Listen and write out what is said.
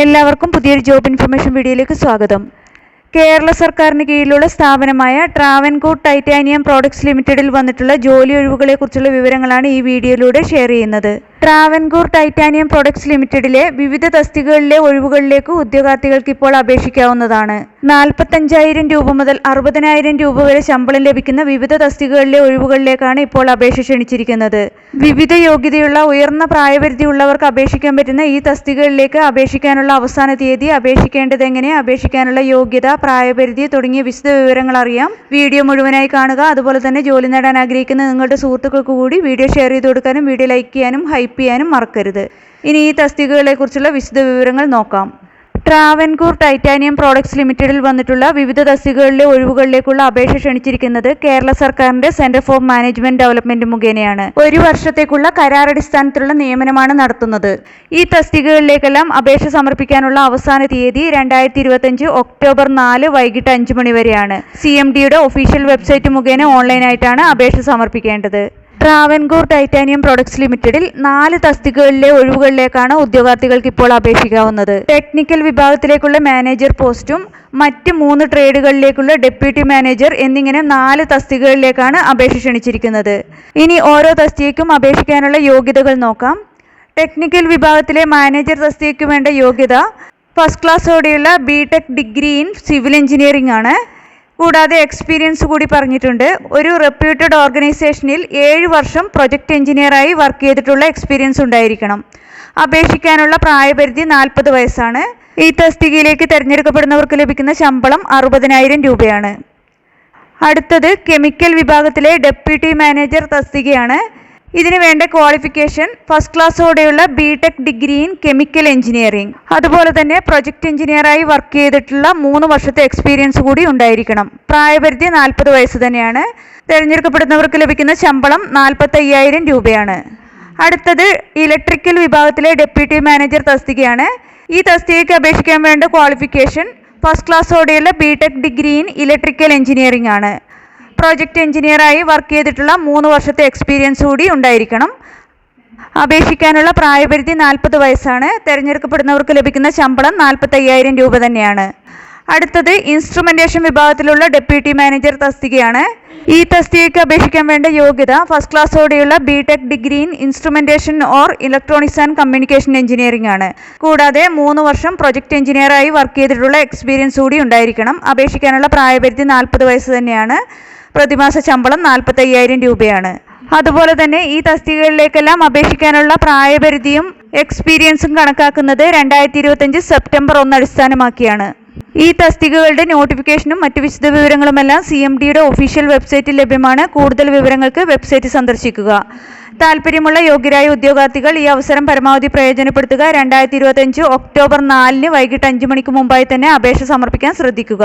എല്ലാവർക്കും പുതിയൊരു job information വീഡിയോയിലേക്ക് സ്വാഗതം. കേരള സർക്കാരിന് കീഴിലുള്ള സ്ഥാപനമായ ട്രാവൻകൂർ ടൈറ്റാനിയം പ്രോഡക്ട്സ് ലിമിറ്റഡിൽ വന്നിട്ടുള്ള ജോലി ഒഴിവുകളെക്കുറിച്ചുള്ള വിവരങ്ങളാണ് ഈ വീഡിയോയിലൂടെ ഷെയർ ചെയ്യുന്നത്. ട്രാവൻകൂർ ടൈറ്റാനിയം പ്രൊഡക്ട്സ് ലിമിറ്റഡിലെ വിവിധ തസ്തികകളിലെ ഒഴിവുകളിലേക്ക് ഉദ്യോഗാർത്ഥികൾക്ക് ഇപ്പോൾ അപേക്ഷിക്കാവുന്നതാണ്. നാൽപ്പത്തഞ്ചായിരം രൂപ മുതൽ അറുപതിനായിരം രൂപ വരെ ശമ്പളം ലഭിക്കുന്ന വിവിധ തസ്തികകളിലെ ഒഴിവുകളിലേക്കാണ് ഇപ്പോൾ അപേക്ഷ ക്ഷണിച്ചിരിക്കുന്നത്. വിവിധ യോഗ്യതയുള്ള ഉയർന്ന പ്രായപരിധിയുള്ളവർക്ക് അപേക്ഷിക്കാൻ പറ്റുന്ന ഈ തസ്തികകളിലേക്ക് അപേക്ഷിക്കാനുള്ള അവസാന തീയതി അപേക്ഷിക്കേണ്ടത് എങ്ങനെ അപേക്ഷിക്കാനുള്ള യോഗ്യത പ്രായപരിധി തുടങ്ങിയ വിശദ വിവരങ്ങൾ അറിയാം. വീഡിയോ മുഴുവനായി കാണുക. അതുപോലെ തന്നെ ജോലി നേടാൻ ആഗ്രഹിക്കുന്ന നിങ്ങളുടെ സുഹൃത്തുക്കൾക്ക് കൂടി വീഡിയോ ഷെയർ ചെയ്ത് കൊടുക്കാനും വീഡിയോ ലൈക്ക് ചെയ്യാനും ഹൈപ്പ് ചെയ്യാനും മറക്കരുത്. ഇനി ഈ തസ്തികകളെക്കുറിച്ചുള്ള വിശദ വിവരങ്ങൾ നോക്കാം. ട്രാവൻകൂർ ടൈറ്റാനിയം പ്രോഡക്ട്സ് ലിമിറ്റഡിൽ വന്നിട്ടുള്ള വിവിധ തസ്തികകളിലെ ഒഴിവുകളിലേക്കുള്ള അപേക്ഷ ക്ഷണിച്ചിരിക്കുന്നത് കേരള സർക്കാരിന്റെ സെന്റർ ഫോർ മാനേജ്മെന്റ് ഡെവലപ്മെന്റ് മുഖേനയാണ്. ഒരു വർഷത്തേക്കുള്ള കരാറടിസ്ഥാനത്തിലുള്ള നിയമനമാണ് നടത്തുന്നത്. ഈ തസ്തികകളിലേക്കെല്ലാം അപേക്ഷ സമർപ്പിക്കാനുള്ള അവസാന തീയതി രണ്ടായിരത്തി ഇരുപത്തഞ്ച് ഒക്ടോബർ നാല് വൈകിട്ട് അഞ്ച് മണി വരെയാണ്. സി എം ഡിയുടെ ഒഫീഷ്യൽ വെബ്സൈറ്റ് മുഖേന ഓൺലൈനായിട്ടാണ് അപേക്ഷ സമർപ്പിക്കേണ്ടത്. ട്രാവൻകൂർ ടൈറ്റാനിയം പ്രൊഡക്ട്സ് ലിമിറ്റഡിൽ നാല് തസ്തികകളിലെ ഒഴിവുകളിലേക്കാണ് ഉദ്യോഗാർത്ഥികൾക്ക് ഇപ്പോൾ അപേക്ഷിക്കാവുന്നത്. ടെക്നിക്കൽ വിഭാഗത്തിലേക്കുള്ള മാനേജർ പോസ്റ്റും മറ്റ് മൂന്ന് ട്രേഡുകളിലേക്കുള്ള ഡെപ്യൂട്ടി മാനേജർ എന്നിങ്ങനെ നാല് തസ്തികകളിലേക്കാണ് അപേക്ഷ ക്ഷണിച്ചിരിക്കുന്നത്. ഇനി ഓരോ തസ്തികയ്ക്കും അപേക്ഷിക്കാനുള്ള യോഗ്യതകൾ നോക്കാം. ടെക്നിക്കൽ വിഭാഗത്തിലെ മാനേജർ തസ്തികയ്ക്ക് വേണ്ട യോഗ്യത first ക്ലാസ്സോടെയുള്ള B tech degree in civil engineering ആണ്. കൂടാതെ എക്സ്പീരിയൻസ് കൂടി പറഞ്ഞിട്ടുണ്ട്. ഒരു റെപ്യൂട്ടഡ് ഓർഗനൈസേഷനിൽ ഏഴ് വർഷം പ്രൊജക്ട് എഞ്ചിനീയറായി വർക്ക് ചെയ്തിട്ടുള്ള എക്സ്പീരിയൻസ് ഉണ്ടായിരിക്കണം. അപേക്ഷിക്കാനുള്ള പ്രായപരിധി നാൽപ്പത് വയസ്സാണ്. ഈ തസ്തികയിലേക്ക് തിരഞ്ഞെടുക്കപ്പെടുന്നവർക്ക് ലഭിക്കുന്ന ശമ്പളം അറുപതിനായിരം രൂപയാണ്. അടുത്തത് കെമിക്കൽ വിഭാഗത്തിലെ ഡെപ്യൂട്ടി മാനേജർ തസ്തികയാണ്. ഇതിന് വേണ്ട qualification first ക്ലാസ്സോടെയുള്ള B tech degree in chemical engineering അതുപോലെ തന്നെ പ്രൊജക്ട് എഞ്ചിനീയറായി വർക്ക് ചെയ്തിട്ടുള്ള മൂന്ന് വർഷത്തെ എക്സ്പീരിയൻസ് കൂടി ഉണ്ടായിരിക്കണം. പ്രായപരിധി നാൽപ്പത് വയസ്സ് തന്നെയാണ്. തിരഞ്ഞെടുക്കപ്പെടുന്നവർക്ക് ലഭിക്കുന്ന ശമ്പളം നാൽപ്പത്തയ്യായിരം രൂപയാണ്. അടുത്തത് ഇലക്ട്രിക്കൽ വിഭാഗത്തിലെ ഡെപ്യൂട്ടി മാനേജർ തസ്തികയാണ്. ഈ തസ്തികയ്ക്ക് അപേക്ഷിക്കാൻ വേണ്ട qualification first ക്ലാസ്സോടെയുള്ള B tech degree in electrical engineering ആണ്. പ്രോജക്റ്റ് എഞ്ചിനീയറായി വർക്ക് ചെയ്തിട്ടുള്ള മൂന്ന് വർഷത്തെ എക്സ്പീരിയൻസ് കൂടി ഉണ്ടായിരിക്കണം. അപേക്ഷിക്കാനുള്ള പ്രായപരിധി നാൽപ്പത് വയസ്സാണ്. തിരഞ്ഞെടുക്കപ്പെടുന്നവർക്ക് ലഭിക്കുന്ന ശമ്പളം നാൽപ്പത്തയ്യായിരം രൂപ തന്നെയാണ്. അടുത്തത് ഇൻസ്ട്രുമെന്റേഷൻ വിഭാഗത്തിലുള്ള ഡെപ്യൂട്ടി മാനേജർ തസ്തികയാണ്. ഈ തസ്തികയ്ക്ക് അപേക്ഷിക്കാൻ വേണ്ട യോഗ്യത first ക്ലാസ്സോടെയുള്ള B tech degree in instrumentation or electronics and communication engineering ആണ്. കൂടാതെ മൂന്ന് വർഷം പ്രൊജക്ട് എഞ്ചിനീയറായി വർക്ക് ചെയ്തിട്ടുള്ള എക്സ്പീരിയൻസ് കൂടി ഉണ്ടായിരിക്കണം. അപേക്ഷിക്കാനുള്ള പ്രായപരിധി നാൽപ്പത് വയസ്സ് തന്നെയാണ്. പ്രതിമാസ ശമ്പളം നാൽപ്പത്തയ്യായിരം രൂപയാണ്. അതുപോലെ തന്നെ ഈ തസ്തികകളിലേക്കെല്ലാം അപേക്ഷിക്കാനുള്ള പ്രായപരിധിയും എക്സ്പീരിയൻസും കണക്കാക്കുന്നത് രണ്ടായിരത്തി ഇരുപത്തഞ്ച് സെപ്റ്റംബർ ഒന്ന് അടിസ്ഥാനമാക്കിയാണ്. ഈ തസ്തികകളുടെ നോട്ടിഫിക്കേഷനും മറ്റു വിശദ വിവരങ്ങളുമെല്ലാം സി എം ഡിയുടെ ഒഫീഷ്യൽ വെബ്സൈറ്റിൽ ലഭ്യമാണ്. കൂടുതൽ വിവരങ്ങൾക്ക് വെബ്സൈറ്റ് സന്ദർശിക്കുക. താല്പര്യമുള്ള യോഗ്യരായ ഉദ്യോഗാർത്ഥികൾ ഈ അവസരം പരമാവധി പ്രയോജനപ്പെടുത്തുക. രണ്ടായിരത്തി ഇരുപത്തഞ്ച് ഒക്ടോബർ നാലിന് വൈകിട്ട് അഞ്ച് മണിക്ക് മുമ്പായി തന്നെ അപേക്ഷ സമർപ്പിക്കാൻ ശ്രദ്ധിക്കുക.